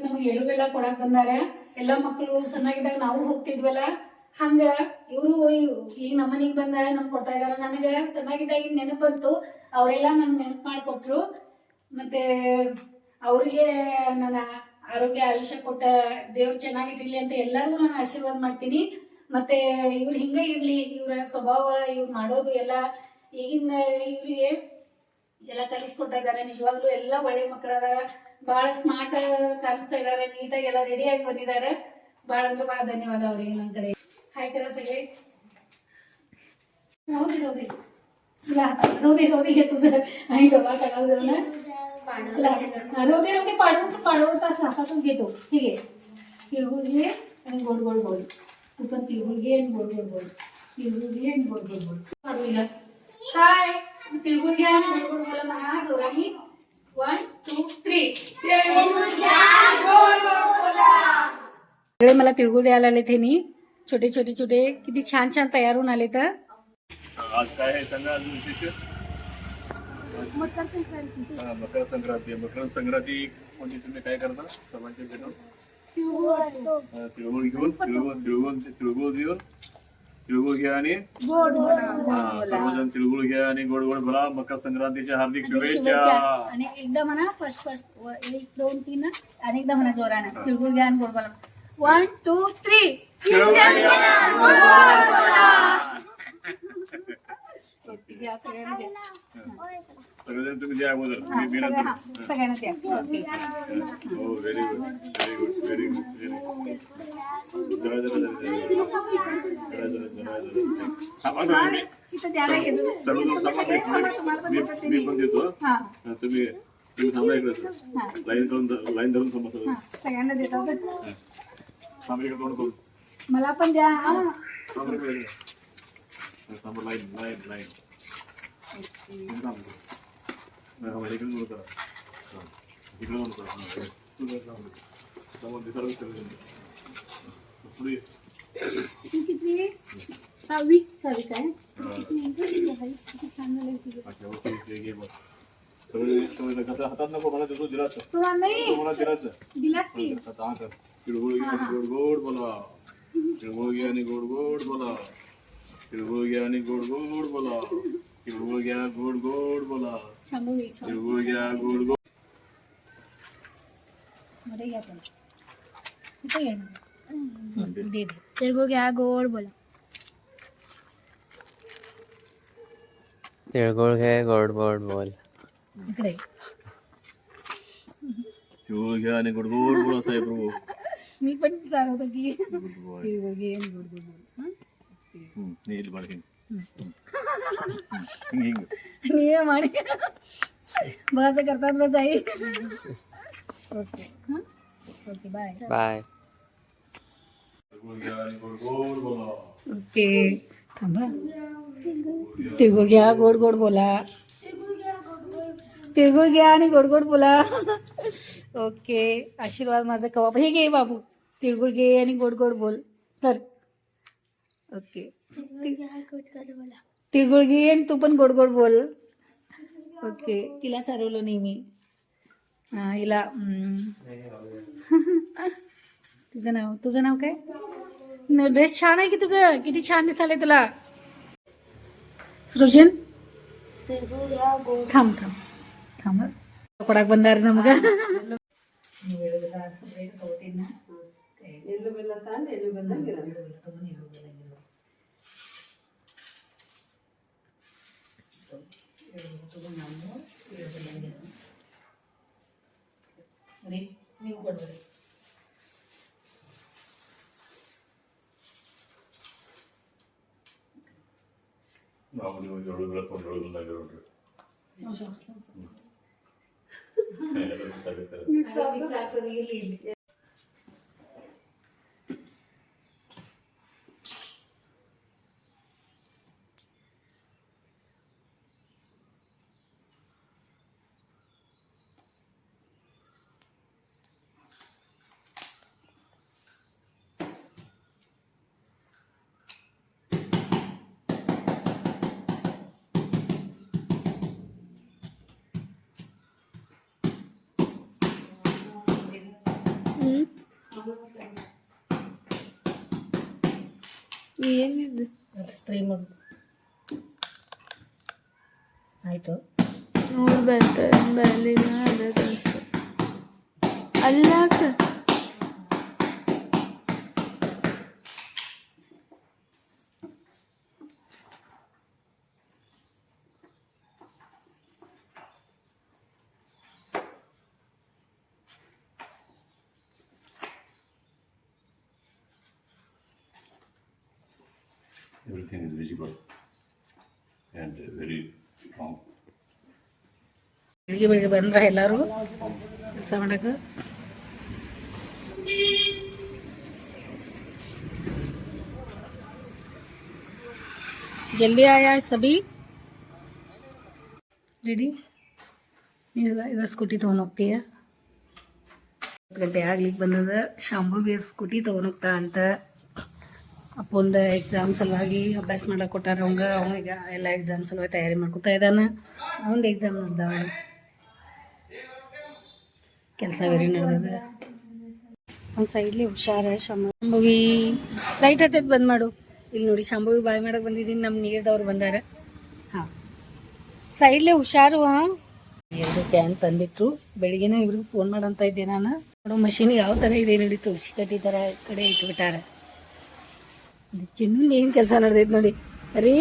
ಎಲ್ಲರೂ ಇವತ್ ನಮಗೆ ಎಳುವೆಲ್ಲ ಕೊಡಾಕ್ ಬಂದಾರ. ಎಲ್ಲಾ ಮಕ್ಕಳು ಸಣ್ಣಾಗಿದ್ದಾಗ ನಾವು ಹೋಗ್ತಿದ್ವಲ್ಲ, ಹಂಗ ಇವರು ಈಗ ನಮ್ಮನಿಗ್ ಬಂದಾರ, ನಮ್ ಕೊಡ್ತಾ ಇದಾರ. ನನಗ ಸಣ್ಣಾಗಿದ್ದಾಗ ನೆನಪು ಬಂತು. ಅವರೆಲ್ಲ ನನ್ ನೆನಪು ಮಾಡ್ಕೊಟ್ರು. ಮತ್ತೆ ಅವ್ರಿಗೆ ನನ್ನ ಆರೋಗ್ಯ ಆಯುಷ್ಯ ಕೊಟ್ಟ ದೇವ್ರು ಚೆನ್ನಾಗಿಟ್ಟಿರ್ಲಿ ಅಂತ ಎಲ್ಲರಿಗೂ ನಾನು ಆಶೀರ್ವಾದ ಮಾಡ್ತೀನಿ. ಮತ್ತೆ ಇವ್ರು ಹಿಂಗ ಇರ್ಲಿ, ಇವ್ರ ಸ್ವಭಾವ ಇವ್ರು ಮಾಡೋದು ಎಲ್ಲ ಈಗಿನ ಇವ್ರಿಗೆ ಎಲ್ಲ ಕಲಿಸ್ಕೊಡ್ತಾ ಇದಾರೆ ನಿಜವಾಗ್ಲೂ ಎಲ್ಲ ಒಳ್ಳೆ ಮಕ್ಕಳದಾರ ಬಹಳ ಸ್ಮಾರ್ಟ್ ಕಾಣಿಸ್ತಾ ಇದಾರೆ ನೀಟಾಗಿ ಎಲ್ಲ ರೆಡಿ ಆಗಿ ಬಂದಿದ್ದಾರೆ ಬಹಳ ಅಂದ್ರೆ ಬಹಳ ಧನ್ಯವಾದ ಅವ್ರಿಗೆ ನನ್ನ ಕಡೆ ಹಾಯ್ ಕರ सगळे राहू दे राहू दे तुला राहू दे राहू दे घेतो जर आणि डबा काढावा जर ना तुला राहू दे राहू दे पाडवत पाडवत असं हातातच घेतो ठीक आहे तिळगुळ घे आणि गोड गोड बोल तू पण तिळगुळ घे आणि गोड गोड बोल तिळगुळ घे आणि गोड गोड बोल पाडू हिला हाय तिळगुळ घ्या गोड गोड म्हणा वन टू थ्री सगळे मला तिळगुळ द्यायला आले त्यांनी छोटे छोटे छोटे. किती छान छान तयार होऊन आले तर. आज काय आहे सांगा अजून विशेष? हा, मकर संक्रांती आहे. मकर संक्रांती म्हणजे तुम्ही काय करता? सर्वांच्या भेटून? तिळगुळ. घेऊन तिळगुळ तिळगुळ तिळगुळ घेऊन तिळगुळ घ्या आणि सर्वजण तिळगुळ घ्या आणि गोड गोड बोला मकर संक्रांतीच्या हार्दिक शुभेच्छा आणि एकदा म्हणा फर्स्ट फर्स्ट एक दोन तीन आणि एकदा म्हणा जोरानं तिळगुळ घ्या आणि गोड बोला वन टू थ्री सगळ्यांना सगळेजण तुम्ही द्या अगोदर. हो very good very good very good very good जरा जरा जरा जरा जरा. जरा जरा थांबा ना देतो तुम्ही. लाईन करून लाईन धरून थांबा सगळे. देतात मला पण द्या. हा. थांबा इकडे. ते गोड गोड बोला गोड गोड बोला गोड गोड बोला तिळगुळ गोड गोड बोला दे तिळगुळ घ्या गोड घे गोड गोड बोल. इकडे. तिळगुळ घ्या आणि गोड गोड बोला साहेब प्रभू. मी पण विचारत होतो की तिळगुळ घे गोड गोड बोल. नील नियम आणि बघ असं करतात बस आई. ओके. हं? ओके बाय बाय तिळगुळ घ्या आणि गोड गोड बोला ओके. थांबा. तिळगुळ घ्या गोड गोड बोला. तिळगुळ घ्या आणि गोड गोड बोला. ओके. आशीर्वाद माझा कवा हे घे बाबू. तिळगुळ घे आणि गोड गोड बोल. तर ओके. तिळगुळ घे आणि तू पण गोड गोड बोल ओके तिला चालवलं नेहमी हा हिला हम्म. तुझं नाव तुझं नाव काय ड्रेस छान आहे की तुझं किती छान दिसायला तुला सृजन थांब थांब थांब पडाक ಬಂದಾರ ನಮಗ ನೀವು ನೋಡಿದ್ರೆ ನೋಡಿದ್ರೆ ನಗರೋಡ್ರಿ ಹ್ಞೂ ಸಾಗುತ್ತೆ ಏನಿದ್ದು ಅದು ಸ್ಪ್ರೇ ಮಾಡು. ಆಯಿತು? ನೋಡಿ ಬರ್ತಾರೆ ಅದ ಕಷ್ಟ ಅಲ್ಲಾಕ Everything is visible and very strong. ಎಲ್ಲರೂ ಕೆಲಸ ಮಾಡಕ್ಕೆ ಜಲ್ದಿ ಆಯಾ ಸಬಿ. ರೆಡಿ? ಈಗ ಸ್ಕೂಟಿ ತೊಗೊಂಡು ಹೋಗ್ತೀಯ? ಗಂಟೆ ಆಗ್ಲಿಕ್ಕೆ ಬಂದದ. ಶಾಂಭುಗೆ ಸ್ಕೂಟಿ ತೊಗೊಂಡು ಹೋಗ್ತಾ ಅಂತ. ಅಪ್ಪೊಂದ ಎಕ್ಸಾಮ್ ಸಲುವಾಗಿ ಅಭ್ಯಾಸ ಮಾಡಕ್ಕೆ ಕೊಟ್ಟಾರ ಅವಂಗ. ಅವಂಗ ಎಲ್ಲ ಎಕ್ಸಾಮ್ ಸಲುವಾಗಿ ತಯಾರಿ ಮಾಡ್ಕೊತಾ ಇದ್ದಾನ ಅವಂದು ಎಕ್ಸಾಮ್ ನಡೆದವ. ಕೆಲಸ ಬೇರೆ ನಡೆದದ. ಒಂದು ಸೈಡ್ಲಿ ಹುಷಾರ ಶಂಭವಿ. ಲೈಟ್ ಹತ್ತೈತೆ ಬಂದ್ ಮಾಡು. ಇಲ್ಲಿ ನೋಡಿ ಶಂಭವಿ ಬಾಯ್ ಮಾಡಕ್ ಬಂದಿದ್ದೀನಿ ನಮ್ಮ ನೀರ್ದವ್ರು ಬಂದಾರ. ಹಾಂ. ಸೈಡ್ಲಿ ಹುಷಾರು, ಹಾಂ. ಎರಡು ಕ್ಯಾನ್ ತಂದಿಟ್ರು. ಬೆಳಿಗ್ಗೆನ ಇವ್ರಿಗೆ ಫೋನ್ ಮಾಡಂತ ಇದ್ದೆ ನಾನು. ನೋಡೋ ಮಷೀನ್ ಯಾವ ಥರ ಇದೆ ನೋಡಿ ತುಳಸಿ ಕಟ್ಟಿ ಥರ ಈ ಕಡೆ ಇಟ್ಬಿಟ್ಟಾರ. ಚಿನ್ನು ಏನು ಕೆಲಸ ನಡೆದೈತೆ ನೋಡಿ. ರೀ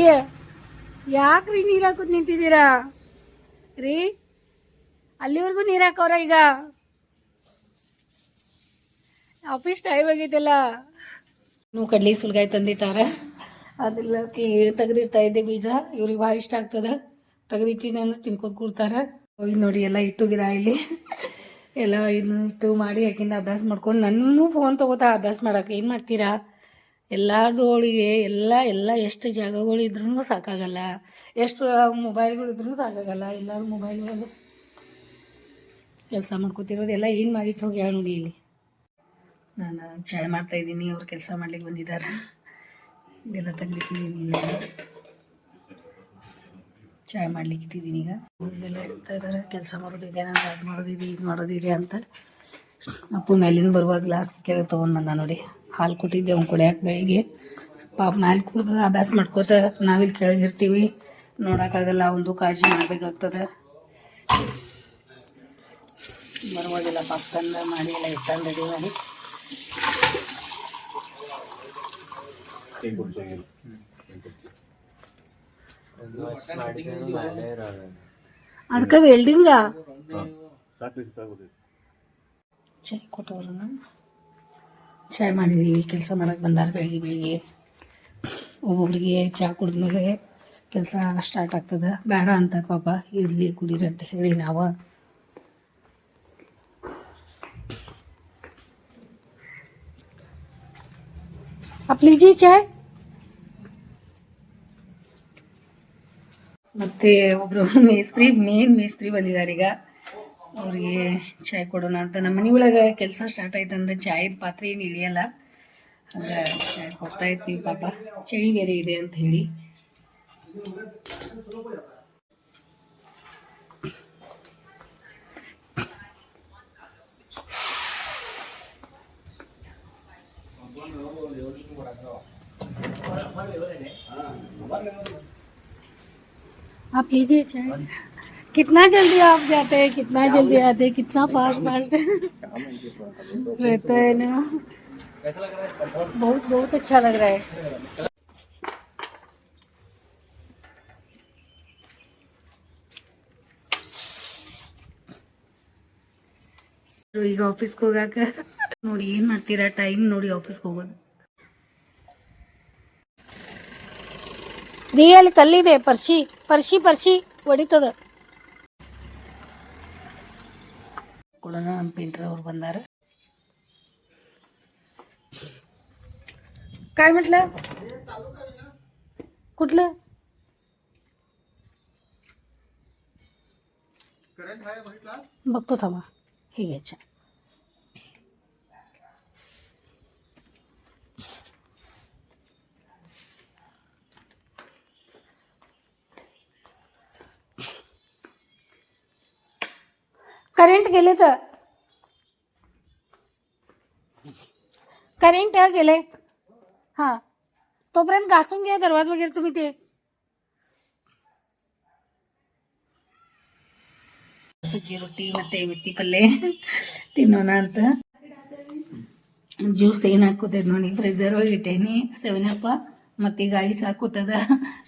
ಯಾಕ್ರಿ ನೀರು ಹಾಕೋದು ನಿಂತಿದ್ದೀರಾ? ರೀ ಅಲ್ಲಿವರೆಗೂ ನೀರು ಹಾಕವ್ರ ಈಗ? ಆಫೀಸ್ ಟೈಮ್ ಆಗೈತಲ್ಲ. ನೀವು ಕಡ್ಲಿ ಸುಲ್ಗಾಯಿ ತಂದಿಟ್ಟಾರ. ಅದೆಲ್ಲ ತೆಗೆದಿರ್ತಾ ಇದ್ದೆ ಬೀಜ. ಇವ್ರಿಗೆ ಭಾಳ ಇಷ್ಟ ಆಗ್ತದ. ತೆಗೆದಿಟ್ಟಿನಿ ಅಂದ್ರೆ ತಿನ್ಕೋತ ಕೂಡ್ತಾರ. ಇದು ನೋಡಿ ಎಲ್ಲ ಇಟ್ಟುಗಿದ ಇಲ್ಲಿ. ಎಲ್ಲ ಇನ್ನು ಇಟ್ಟು ಮಾಡಿ ಯಾಕಿಂದ ಅಭ್ಯಾಸ ಮಾಡ್ಕೊಂಡು ನನ್ನೂ ಫೋನ್ ತಗೋತಾ ಅಭ್ಯಾಸ ಮಾಡಕ್ಕೆ ಏನು ಮಾಡ್ತೀರಾ? ಎಲ್ಲಾರ್ದು ಹೋಳಿಗೆ ಎಲ್ಲ ಎಲ್ಲ ಎಷ್ಟು ಜಾಗಗಳು ಇದ್ರೂ ಸಾಕಾಗಲ್ಲ. ಎಷ್ಟು ಮೊಬೈಲ್ಗಳು ಇದ್ರೂ ಸಾಕಾಗಲ್ಲ. ಎಲ್ಲರೂ ಮೊಬೈಲ್ಗಳು ಕೆಲಸ ಮಾಡ್ಕೊತಿರೋದು. ಎಲ್ಲ ಏನು ಮಾಡಿಟ್ಟು ಹೋಗಿ ಹೇಳಿ ನೋಡಿ ಇಲ್ಲಿ. ನಾನು ಚಾಯ್ ಮಾಡ್ತಾ ಇದ್ದೀನಿ. ಅವ್ರು ಕೆಲಸ ಮಾಡ್ಲಿಕ್ಕೆ ಬಂದಿದ್ದಾರೆ ಇದೆಲ್ಲ ತೆಗ್ದಿಟ್ಟಿದ್ದೀನಿ ಚಾಯ್ ಮಾಡ್ಲಿಕ್ಕೆ ಇಟ್ಟಿದ್ದೀನಿ ಈಗ. ಇದೆಲ್ಲ ಹೇಳ್ತಾ ಇದ್ದಾರೆ ಕೆಲಸ ಮಾಡೋದಿದೆ ನಾನು ಅದು ಮಾಡೋದಿದೆ ಇದು ಮಾಡೋದಿದೆ ಅಂತ. ಅಪ್ಪು ಮೇಲಿಂದ ಬರುವಾಗ ಗ್ಲಾಸ್ ಕೆಳಗೆ ತೊಗೊಂಡು ಬಂದ ನೋಡಿ. ಹಾಲು ಕೊಟ್ಟಿದ್ದೆ ಅವ್ನು ಕುಡಿಯಾಕೆ ಬೆಳಿಗ್ಗೆ ಪಾಪ ಮ್ಯಾಲೆ ಕುಡ್ದ ಅಭ್ಯಾಸ ಮಾಡ್ಕೋತ ನಾವಿಲ್ಲಿ ಕೆಳಗಿರ್ತೀವಿ ನೋಡೋಕ್ಕಾಗಲ್ಲ ಒಂದು ಕಾಳಜಿ ಮಾಡಬೇಕಾಗ್ತದೆ ಬರುವಾಗೆಲ್ಲ ಪಾಪ ತಂದ ಮಾಡಿ ಎಲ್ಲ ಇಟ್ಟಂದು ರೆಡಿ ಮಾಡಿ ಅದಕ್ಕೆ ವೆಲ್ಡಿಂಗ ಸಾಕು ಇಷ್ಟ ಆಗೋದಿಲ್ಲ ಚಾಯ್ ಕೊಟ್ಟವ್ರನ್ನ ಚಾಯ್ ಮಾಡಿದ್ದೀವಿ ಕೆಲಸ ಮಾಡಕ್ಕೆ ಬಂದಾರ ಬೆಳಿಗ್ಗೆ ಬೆಳಿಗ್ಗೆ ಒಬ್ಬೊಬ್ರಿಗೆ ಚಹಾ ಕುಡಿದ್ಮೇಲೆ ಕೆಲಸ ಸ್ಟಾರ್ಟ್ ಆಗ್ತದೆ ಬೇಡ ಅಂತ ಪಾಪ ಇರಲಿ ಕುಡೀರಿ ಅಂತ ಹೇಳಿ ನಾವು आप लीजिए चाय ಮತ್ತೆ ಒಬ್ರು ಮೇಸ್ತ್ರಿ ಮೇನ್ ಮೇಸ್ತ್ರಿ ಬಂದಿದ್ದಾರೆ ಈಗ ಅವ್ರಿಗೆ ಚಾಯ್ ಕೊಡೋಣ ಅಂತ ನಮ್ಮ ಮನೆ ಒಳಗೆ ಕೆಲಸ ಸ್ಟಾರ್ಟ್ ಆಯ್ತು ಅಂದ್ರೆ ಚಾಯದ ಪಾತ್ರೆ ಏನು ಇಳಿಯಲ್ಲ ಹಂಗ ಚಾಯ್ ಕೊಡ್ತಾ ಇರ್ತೀವಿ ಪಾಪ ಚಳಿ ಬೇರೆ ಇದೆ ಅಂತ ಹೇಳಿ आप लीजिए चाय कितना जल्दी आप जाते हैं कितना जल्दी आते हैं कितना फास्ट फास्ट रहता है ना बहुत बहुत अच्छा लग रहा है ಈಗ ಆಫೀಸ್ಗೆ ಹೋಗಾಕ ನೋಡಿ ಏನ್ ಮಾಡ್ತೀರಾ ಟೈಮ್ ನೋಡಿ ಆಫೀಸ್ಗೆ ಹೋಗೋದು ರೀ ಅಲ್ಲಿ ಕಲ್ಲಿದೆ ಪರ್ಶಿ ಪರ್ಶಿ ಪರ್ಶಿ ಹೊಡಿತದ ಕೊಡೋಣ ನಮ್ಮ ಪೇಂಟ್ರ್ ಅವ್ರು ಬಂದಾರ काय म्हटलं कुठलं बघतो थांबा हे घ्यायच्या करेंट गेले तर करेंट गेले हा तोपर्यंत घासून घ्या दरवाज वगैरे तुम्ही ते ಸಜ್ಜಿ ರೊಟ್ಟಿ ಮತ್ತೆ ಮೆತ್ತಿ ಪಲ್ಯ ತಿನ್ನೋಣ ಅಂತ ಜ್ಯೂಸ್ ಏನು ಹಾಕೋತದ ನೋಡಿ ಫ್ರಿಜರ್ ಒಳಗೆ ಇಟ್ಟೇನಿ ಸೆವೆನ್ ಅಪ್ಪ ಮತ್ತೀಗ ಐಸ್ ಹಾಕೋತದ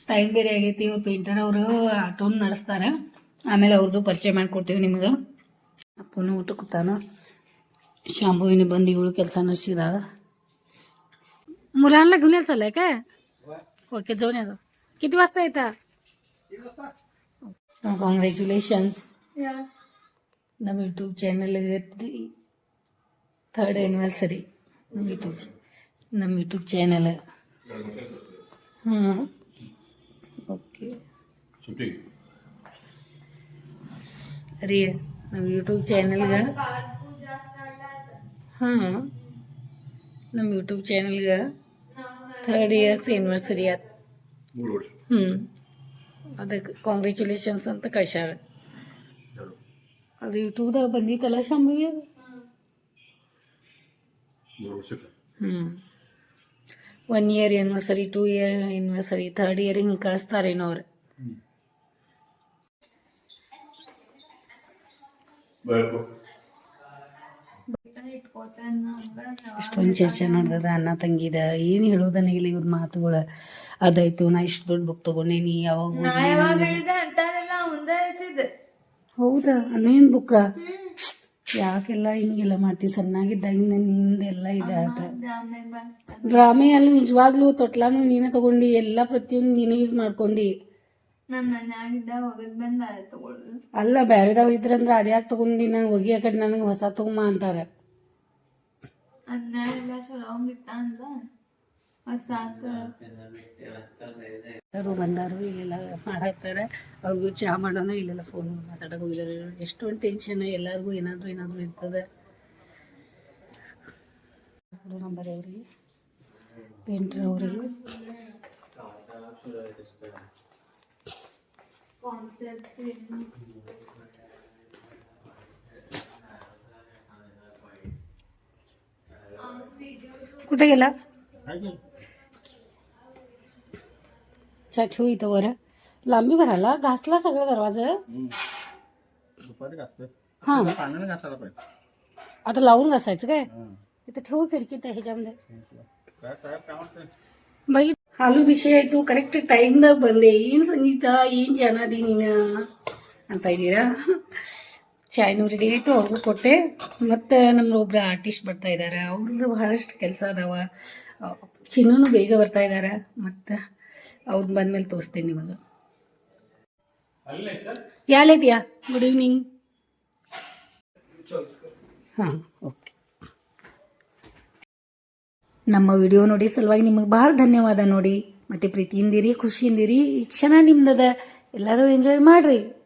ಟೈಮ್ ಬೇರೆ ಆಗೈತಿ ಇವ್ರು ಪೇಂಟರ್ ಅವರು ಆಟೋನ್ ನಡೆಸ್ತಾರ ಆಮೇಲೆ ಅವ್ರದ್ದು ಪರಿಚಯ ಮಾಡ್ಕೊಡ್ತೀವಿ ನಿಮ್ಗೆ ಅಪ್ಪನು ಊಟ ಕೂತಾನ ಶಾಂಭುವಿನ ಬಂದು ಇವಳು ಕೆಲಸ ನಡೆಸಿದಾಳ मुलांना घेऊन यायला चाललंय काय ओके जाऊन यायचं किती वाजता येता कॉंग्रॅच्युलेशन्स ನಮ್ಮ ಯೂಟ್ಯೂಬ್ ಚಾನಲ್ ಥರ್ಡ್ ಆ್ಯನಿವರ್ಸರಿ ನಮ್ಮ ಯೂಟ್ಯೂಬ್ ನಮ್ಮ ಯೂಟ್ಯೂಬ್ ಚಾನಲ್ ಹಾಂ ಓಕೆ सुट्टी ರೀ ನಮ್ಮ ಯೂಟ್ಯೂಬ್ ಚಾನಲ್ಗೆ ಹಾಂ. ನಮ್ಮ ಯೂಟ್ಯೂಬ್ ಚಾನಲ್ಗೆ ಥರ್ಡ್ ಇಯರ್ಸ್ ಆನಿವರ್ಸರಿ ಆಯ್ತು ಹ್ಞೂ ಅದಕ್ಕೆ ಕಾಂಗ್ರ್ಯಾಚುಲೇಷನ್ಸ್ ಅಂತ ಕಳ್ಸ್ಯಾರ. ಅದು ಯೂಟ್ಯೂಬ್ದಾಗ ಬಂದಿತ್ತಲ್ಲ ಶಂಭವಿ ವರ್ಷಕ್ಕೆ. ಹ್ಞೂ one year anniversary two year anniversary third year ಹಿಂಗೆ ಕಳಿಸ್ತಾರೇನೋ ಅವ್ರು. ಇಷ್ಟೊಂದು ಚರ್ಚೆ ನೋಡ್ದದ ಅನ್ನ ತಂಗಿದ. ಏನು ಇಲ್ಲ ಇವ್ರ ಮಾತುಗಳ? ಅದಾಯ್ತು ನಾ ಇಷ್ಟು ದೊಡ್ಡ ಬುಕ್ ತಗೊಂಡೇನಿ ಯಾವಾಗ? ಹೌದಾ? ಏನ್ ಬುಕ್ಕ ಯಾಕೆಲ್ಲ ಹಿಂಗೆಲ್ಲ ಮಾಡ್ತಿ? ಸಣ್ಣಾಗಿದ್ದಾಗಿಂದ ನಿಂದೆಲ್ಲ ಇದಾತ ಡ್ರಾಮೆ ಅಲ್ಲಿ ನಿಜವಾಗ್ಲೂ ತೊಟ್ಲಾನು ನೀನೇ ತಗೊಂಡಿ ಎಲ್ಲ ಪ್ರತಿಯೊಂದು ನೀನೇ ಯೂಸ್ ಮಾಡ್ಕೊಂಡಿ. ನನ್ನ ಮನ್ಯಾಗಿದ್ದ ಹೋಗದ್ ಬಂದ ತಗೊಳುದು. ಅಲ್ಲ ಬ್ಯಾರೆದವ್ರು ಇದ್ರಂದ್ರೆ ಅದ್ಯಾಕೆ ತಗೊಂಡಿ ನಾನು ಒಗಿ ಕಡೆ ನನಗೆ ಹೊಸ ತಗೊಂಬ ಅಂತಾರೆ. ಅದ್ನ್ಯಾಗೆಲ್ಲ ಚಲೋ ಹಂಗಿತ್ತ ಅಂದ ಹೊಸ ಎಲ್ಲರೂ ಬಂದಾರು ಇಲ್ಲೆಲ್ಲ ಮಾಡಾಕ್ತಾರೆ. ಅವ್ರಿಗೂ ಚಹಾ ಮಾಡೋಣ ಇಲ್ಲೆಲ್ಲ ಫೋನ್ ಮಾತಾಡಕ್ಕೆ ಹೋಗಿದ್ದಾರೆ ಎಷ್ಟೊಂದು ಟೆನ್ಷನ್ ಎಲ್ಲರಿಗೂ ಏನಾದರೂ ಏನಾದರೂ ಇರ್ತದೆ. ನಂಬರ್ ಅವ್ರಿಗೆ. ಪೇಂಟ್ರ್ ಅವ್ರಿಗೆ. कुठे गेला? अच्छा ठेवू इथं वर. लांबी भरायला? घासला सगळं दरवाजा? आता लावून घासायचं काय? इथं ठेवू खिडकीत ह्याच्यामध्ये. बाई ಹಾಲು ಬಿಸಿ ಆಯಿತು ಕರೆಕ್ಟ್ ಟೈಮ್ದಾಗ ಬಂದೆ. ಏನು ಸಂಗೀತ? ಏನು ಚೆನ್ನಾದಿ ನೀನು? ಅಂತ ಇದ್ದೀರಾ? ಚಾಯ್ನೂ ರೆಡಿ ಆಯಿತು ಅವ್ರಿಗೂ ಕೊಟ್ಟೆ. ಮತ್ತು ನಮ್ಮೊಬ್ರು ಆರ್ಟಿಸ್ಟ್ ಬರ್ತಾ ಇದ್ದಾರೆ ಅವ್ರದ್ದು ಬಹಳಷ್ಟು ಕೆಲಸ ಅದಾವ. ಚಿನ್ನೂ ಬೇಗ ಬರ್ತಾ ಇದ್ದಾರೆ ಮತ್ತು ಅವ್ರದ್ದು ಬಂದ್ಮೇಲೆ ತೋರಿಸ್ತೀನಿ ನಿಮಗೆ. ಯಾಲೇದ್ಯಾ ಗುಡ್ ಈವ್ನಿಂಗ್ ಹಾಂ ಓಕೆ. ನಮ್ಮ ವಿಡಿಯೋ ನೋಡಿ ಸಲುವಾಗಿ ನಿಮಗೆ ಭಾಳ ಧನ್ಯವಾದ ನೋಡಿ. ಮತ್ತೆ ಪ್ರೀತಿಯಿಂದಿರಿ, ಖುಷಿಯಿಂದಿರಿ, ಈ ಕ್ಷಣ ನಿಮ್ದದ ಎಲ್ಲರೂ ಎಂಜಾಯ್ ಮಾಡ್ರಿ.